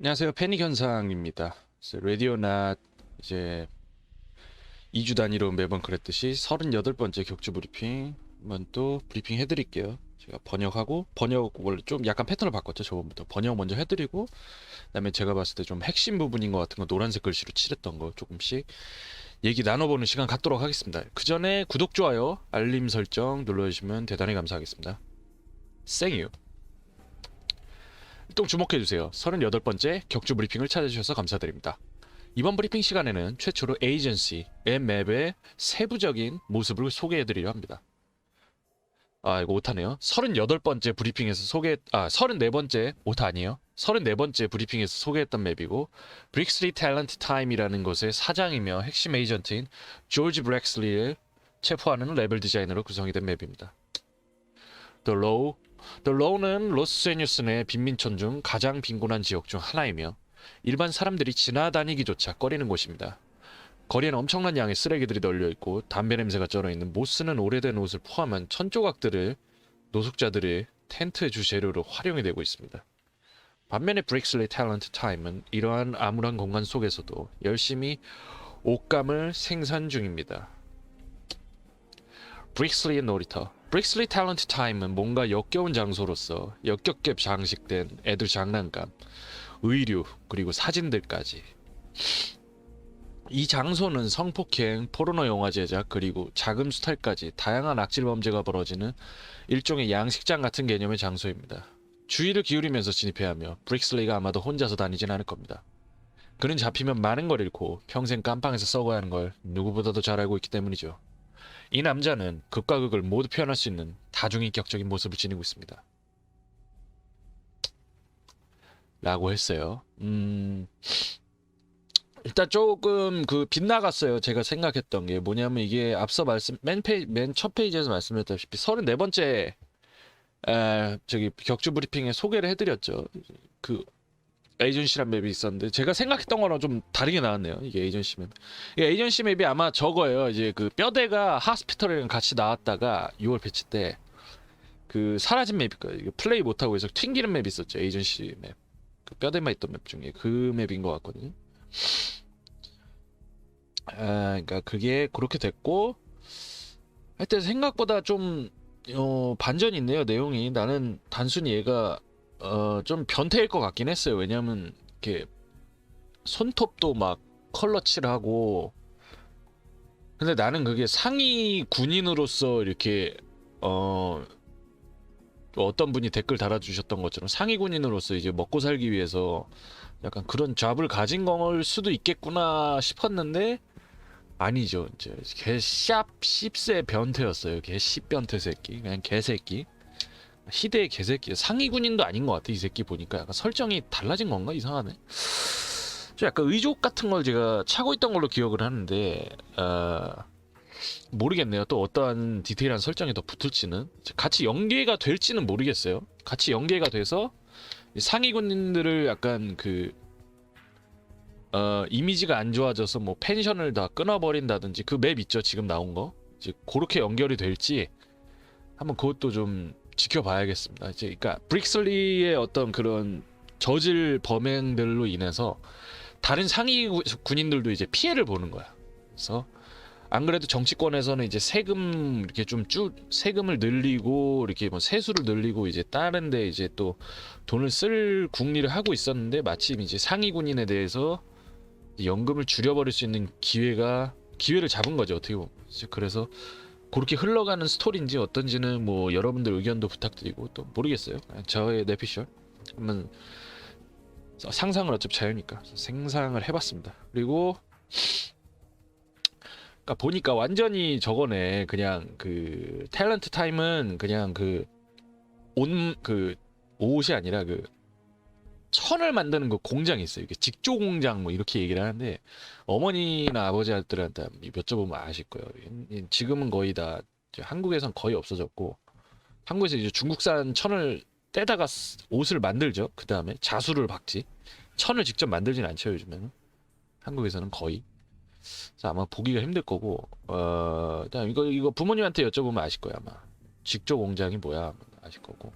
안녕하세요. 패닉 현상입니다. 라디오나 이제 2주 단위로 매번 그랬듯이 38번째 격주 브리핑 한번 또 브리핑 해드릴게요. 제가 번역하고 번역 원래 좀 약간 패턴을 바꿨죠. 저번부터 번역 먼저 해드리고 그다음에 제가 봤을 때 좀 핵심 부분인 것 같은 거 노란색 글씨로 칠했던 거 조금씩 얘기 나눠보는 시간 갖도록 하겠습니다. 그 전에 구독 좋아요 알림 설정 눌러주시면 대단히 감사하겠습니다. 생유. 또 주목해 주세요. 38번째 격주 브리핑을 찾아주셔서 감사드립니다. 이번 브리핑 시간에는 최초로 에이전시 맵의 세부적인 모습을 소개해 드리려 합니다. 아, 이거 오타네요. 38번째 브리핑에서 소개 아, 34번째 오타 아니에요. 34번째 브리핑에서 소개했던 맵이고 브릭스리 탤런트 타임이라는 곳의 사장이며 핵심 에이전트인 조지 브렉슬리를 체포하는 레벨 디자이너로 구성이 된 맵입니다. The Low The Low는 로스앤뉴스 내 빈민촌 중 가장 빈곤한 지역 중 하나이며 일반 사람들이 지나다니기조차 꺼리는 곳입니다. 거리에는 엄청난 양의 쓰레기들이 널려 있고 담배 냄새가 쩔어 있는 못 쓰는 오래된 옷을 포함한 천 조각들을 노숙자들의 텐트 주재료로 활용이 되고 있습니다. 반면에 브릭슬리 탤런트 타임은 이러한 암울한 공간 속에서도 열심히 옷감을 생산 중입니다. 브릭슬리의 놀이터 브릭슬리 탤런트 타임은 뭔가 역겨운 장소로서 역겹게 장식된 애들 장난감, 의류, 그리고 사진들까지 이 장소는 성폭행, 포르노 영화 제작, 그리고 자금 수탈까지 다양한 악질 범죄가 벌어지는 일종의 양식장 같은 개념의 장소입니다. 주의를 기울이면서 진입해야 하며 브릭슬리가 아마도 혼자서 다니진 않을 겁니다. 그는 잡히면 많은 걸 잃고 평생 깜빵에서 썩어야 하는 걸 누구보다도 잘 알고 있기 때문이죠. 이 남자는 극과 극을 모두 표현할 수 있는 다중인격적인 모습을 지니고 있습니다. 라고 했어요. 음, 일단 조금 그 빗나갔어요. 제가 생각했던 게 뭐냐면 이게 앞서 말씀, 맨 페이, 맨첫 페이지에서 말씀드렸다시피 34번째, 에, 저기 격주 브리핑에 소개를 해드렸죠. 그 에이전시란 맵이 있었는데 제가 생각했던 거랑 좀 다르게 나왔네요. 이게 에이전시 맵. 이게 에이전시 맵이 아마 저거예요. 이제 그 뼈대가 하스피털이랑 같이 나왔다가 6월 패치 때 그 사라진 맵일 거예요. 이게 플레이 못 하고 해서 튕기는 맵이 있었죠. 에이전시 맵. 그 뼈대만 있던 맵 중에 그 맵인 것 같거든요. 아, 그러니까 그게 그렇게 됐고 하여튼 생각보다 좀 어, 반전이 있네요. 내용이 나는 단순히 얘가 어, 좀 변태일 것 같긴 했어요. 왜냐면 이렇게 손톱도 막 컬러 칠하고 근데 나는 그게 상위 군인으로서 이렇게 어 어떤 분이 댓글 달아주셨던 것처럼 상위 군인으로서 이제 먹고 살기 위해서 약간 그런 잡을 가진 걸 수도 있겠구나 싶었는데 아니죠. 이제 개 샵 씹새 변태였어요. 개 씹 변태 새끼. 그냥 개새끼. 희대의 개새끼. 상위 군인도 아닌 것 같아. 이 새끼 보니까 약간 설정이 달라진 건가 이상하네. 좀 약간 의족 같은 걸 제가 차고 있던 걸로 기억을 하는데 어, 모르겠네요. 또 어떠한 디테일한 설정이 더 붙을지는 같이 연계가 될지는 모르겠어요. 같이 연계가 돼서 이 상위 군인들을 약간 그 어, 이미지가 안 좋아져서 뭐 펜션을 다 끊어버린다든지 그 맵 있죠 지금 나온 거 이제 그렇게 연결이 될지 한번 그것도 좀 지켜봐야겠습니다. 이제 그러니까 브릭슬리의 어떤 그런 저질 범행들로 인해서 다른 상위 구- 군인들도 이제 피해를 보는 거야. 그래서 안 그래도 정치권에서는 이제 세금 이렇게 좀 쭉 세금을 늘리고 이렇게 뭐 세수를 늘리고 이제 다른데 이제 또 돈을 쓸 궁리를 하고 있었는데 마침 이제 상위 군인에 대해서 연금을 줄여버릴 수 있는 기회가 기회를 잡은 거죠 어떻게 보면 그래서 그렇게 흘러가는 스토리인지 어떤지는 뭐 여러분들 의견도 부탁드리고 또 모르겠어요. 저의 내피셜 한번 상상을 어차피 자유니까 생상을 해봤습니다. 그리고 그러니까 보니까 완전히 저거네. 그냥 그 탤런트 타임은 그냥 그 온그 옷이 아니라 그 천을 만드는 그 공장이 있어요. 이게 직조 공장 뭐 이렇게 얘기를 하는데 어머니나 아버지들한테 여쭤보면 아실 거예요. 이- 지금은 거의 다 한국에선 거의 없어졌고 한국에서 이제 중국산 천을 떼다가 쓰- 옷을 만들죠. 그 다음에 자수를 박지. 천을 직접 만들진 않죠 요즘에는. 한국에서는 거의. 그래서 아마 보기가 힘들 거고 어 일단 이거 이거 부모님한테 여쭤보면 아실 거예요 아마. 직조 공장이 뭐야 아실 거고.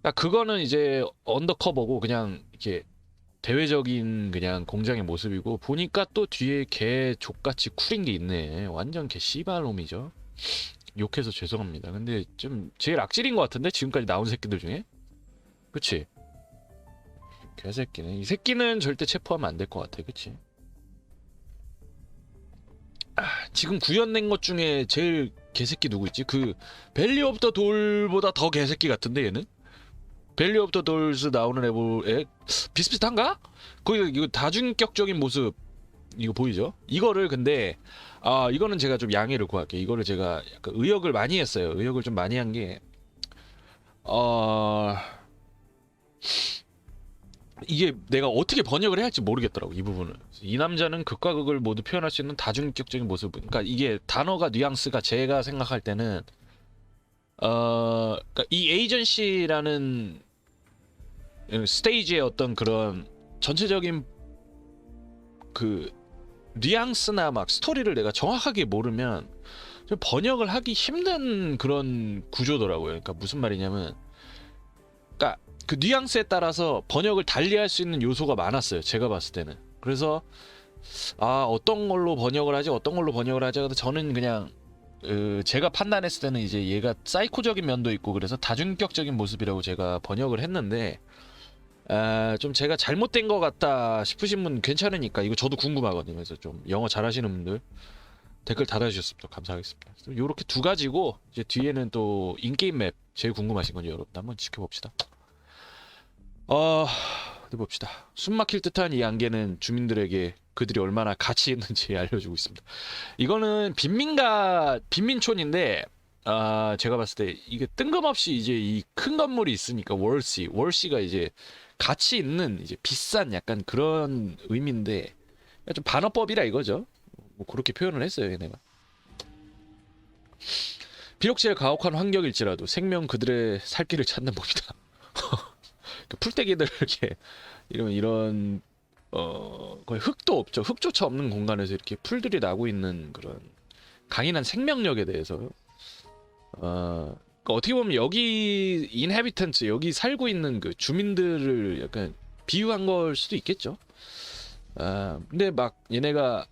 그러니까 그거는 이제 언더커버고 그냥 이렇게 대외적인 그냥 공장의 모습이고 보니까 또 뒤에 개 족같이 쿨인 게 있네. 완전 개 씨발놈이죠. 욕해서 죄송합니다. 근데 좀 제일 악질인 것 같은데 지금까지 나온 새끼들 중에, 그치? 개새끼네. 이 새끼는 절대 체포하면 안 될 것 같아, 그치? 아, 지금 구현된 것 중에 제일 개새끼 누구 있지? 그 벨리 오브 더 돌보다 더 개새끼 같은데 얘는? 벨리 오브 더 돌스 나오는 애에 비슷비슷한가? 거기 이거 다중격적인 모습 이거 보이죠? 이거를 근데 아 이거는 제가 좀 양해를 구할게요. 이거를 제가 약간 의역을 많이 했어요. 의역을 좀 많이 한 게 어... 이게 내가 어떻게 번역을 해야 할지 모르겠더라고 이 부분을 이 남자는 극과 극을 모두 표현할 수 있는 다중격적인 모습 그러니까 이게 단어가 뉘앙스가 제가 생각할 때는 어 그러니까 이 에이전시라는 스테이지의 어떤 그런 전체적인 그 뉘앙스나 막 스토리를 내가 정확하게 모르면 좀 번역을 하기 힘든 그런 구조더라고요. 그러니까 무슨 말이냐면, 그러니까 그 뉘앙스에 따라서 번역을 달리할 수 있는 요소가 많았어요. 제가 봤을 때는. 그래서 아 어떤 걸로 번역을 하지, 어떤 걸로 번역을 하지. 근데 저는 그냥 그 제가 판단했을 때는 이제 얘가 사이코적인 면도 있고 그래서 다중격적인 모습이라고 제가 번역을 했는데 아, 좀 제가 잘못된 것 같다 싶으신 분 괜찮으니까 이거 저도 궁금하거든요. 그래서 좀 영어 잘하시는 분들 댓글 달아주셨으면 감사하겠습니다. 이렇게 두 가지고 이제 뒤에는 또 인게임 맵 제일 궁금하신 건지 여러분 한번 지켜봅시다. 어, 어디 봅시다. 숨 막힐 듯한 이 안개는 주민들에게 그들이 얼마나 가치 있는지 알려주고 있습니다. 이거는 빈민가 빈민촌인데 아 제가 봤을 때 이게 뜬금없이 이제 이 큰 건물이 있으니까 월시 월시가 이제 가치 있는 이제 비싼 약간 그런 의미인데 좀 반어법이라 이거죠. 뭐 그렇게 표현을 했어요 얘네가. 비록 제일 가혹한 환경일지라도 생명 그들의 살 길을 찾는 법이다. 그 풀떼기들 이렇게 이런 이런 어 거의 흙도 없죠. 흙조차 없는 공간에서 이렇게 풀들이 나고 있는 그런 강인한 생명력에 대해서 어 그러니까 어떻게 보면 여기 인해비턴트 여기 살고 있는 그 주민들을 약간 비유한 걸 수도 있겠죠. 아 근데 막 얘네가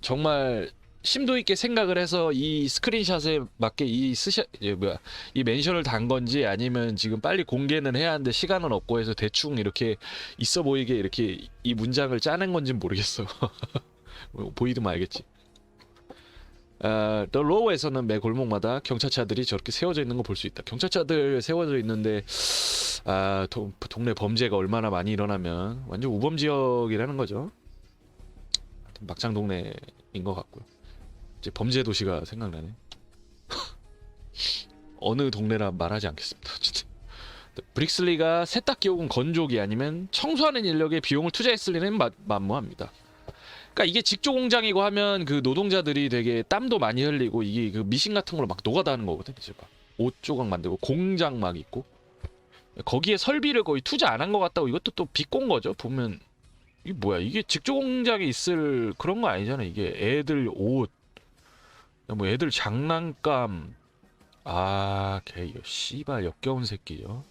정말 심도 있게 생각을 해서 이 스크린샷에 맞게 이 스샷 이 뭐야 이 멘션을 단 건지 아니면 지금 빨리 공개는 해야 하는데 시간은 없고 해서 대충 이렇게 있어 보이게 이렇게 이 문장을 짜낸 건지 는 모르겠어. 뭐 보이드면 알겠지. 아, 더 로우에서는 매 골목마다 경찰차들이 저렇게 세워져 있는 거 볼 수 있다. 경찰차들 세워져 있는데 아, 동, 동네 범죄가 얼마나 많이 일어나면 완전 우범 지역이라는 거죠. 막장 동네인 것 같고요. 이제 범죄 도시가 생각나네. 어느 동네라 말하지 않겠습니다. 진짜. 브릭슬리가 세탁기 혹은 건조기 아니면 청소하는 인력에 비용을 투자했을 리는 마- 만무합니다. 그러니까 이게 직조 공장이고 하면 그 노동자들이 되게 땀도 많이 흘리고 이게 그 미신 같은 걸로 막 노가다하는 거거든. 이제 막 옷 조각 만들고 공장 막 있고 거기에 설비를 거의 투자 안 한 것 같다고 이것도 또 비꼰 거죠. 보면 이게 뭐야? 이게 직조 공장에 있을 그런 거 아니잖아. 이게 애들 옷, 뭐 애들 장난감, 아, 걔 이거 씨발 역겨운 새끼죠.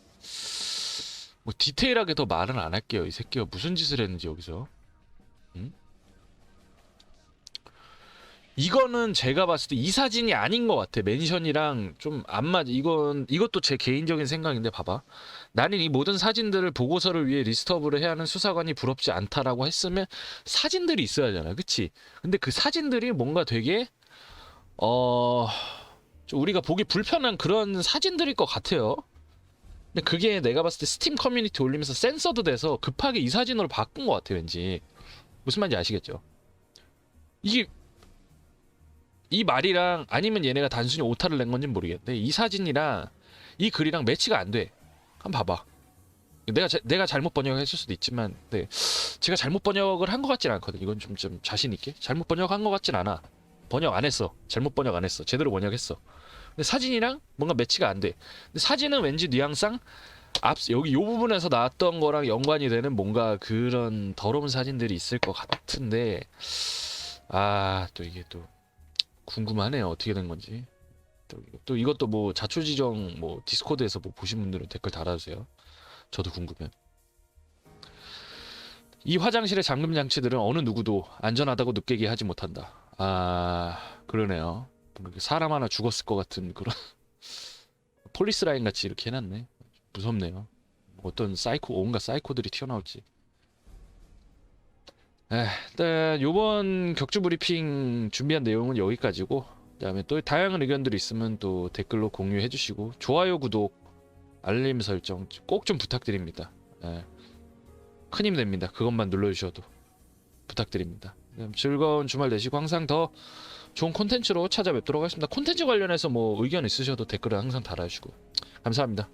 뭐 디테일하게 더 말은 안 할게요. 이 새끼가 무슨 짓을 했는지 여기서. 응? 이거는 제가 봤을 때 이 사진이 아닌 것 같아. 멘션이랑 좀 안 맞아. 이건 이것도 제 개인적인 생각인데 봐봐. 나는 이 모든 사진들을 보고서를 위해 리스트업을 해야 하는 수사관이 부럽지 않다라고 했으면 사진들이 있어야 하잖아. 그치? 근데 그 사진들이 뭔가 되게 어... 좀 우리가 보기 불편한 그런 사진들일 것 같아요. 근데 그게 내가 봤을 때 스팀 커뮤니티 올리면서 센서도 돼서 급하게 이 사진으로 바꾼 것 같아 왠지. 무슨 말인지 아시겠죠? 이게 이 말이랑 아니면 얘네가 단순히 오타를 낸 건지 모르겠는데 이 사진이랑 이 글이랑 매치가 안 돼. 한번 봐봐. 내가 자- 내가 잘못 번역했을 수도 있지만, 네 제가 잘못 번역을 한 것 같진 않거든. 이건 좀 좀 자신 있게 잘못 번역한 것 같진 않아. 번역 안 했어. 잘못 번역 안 했어. 제대로 번역했어. 근데 사진이랑 뭔가 매치가 안 돼. 근데 사진은 왠지 뉘앙상 앞 여기 요 부분에서 나왔던 거랑 연관이 되는 뭔가 그런 더러운 사진들이 있을 것 같은데 아 또 이게 또 궁금하네요 어떻게 된 건지 또, 또 이것도 뭐 자초지정 뭐 디스코드에서 뭐 보신 분들은 댓글 달아주세요 저도 궁금해 이 화장실의 잠금 장치들은 어느 누구도 안전하다고 느끼게 하지 못한다. 아 그러네요. 사람 하나 죽었을 것 같은 그런 폴리스 라인 같이 이렇게 해놨네. 무섭네요. 어떤 사이코 온갖 사이코들이 튀어나올지. 에, 일단 요번 격주 브리핑 준비한 내용은 여기까지고 그다음에 또 다양한 의견들이 있으면 또 댓글로 공유해 주시고 좋아요 구독 알림 설정 꼭 좀 부탁드립니다. 예. 큰힘 됩니다. 그것만 눌러 주셔도 부탁드립니다. 그럼 즐거운 주말 되시고 항상 더 좋은 콘텐츠로 찾아뵙도록 하겠습니다. 콘텐츠 관련해서 뭐 의견 있으셔도 댓글을 항상 달아주시고 감사합니다.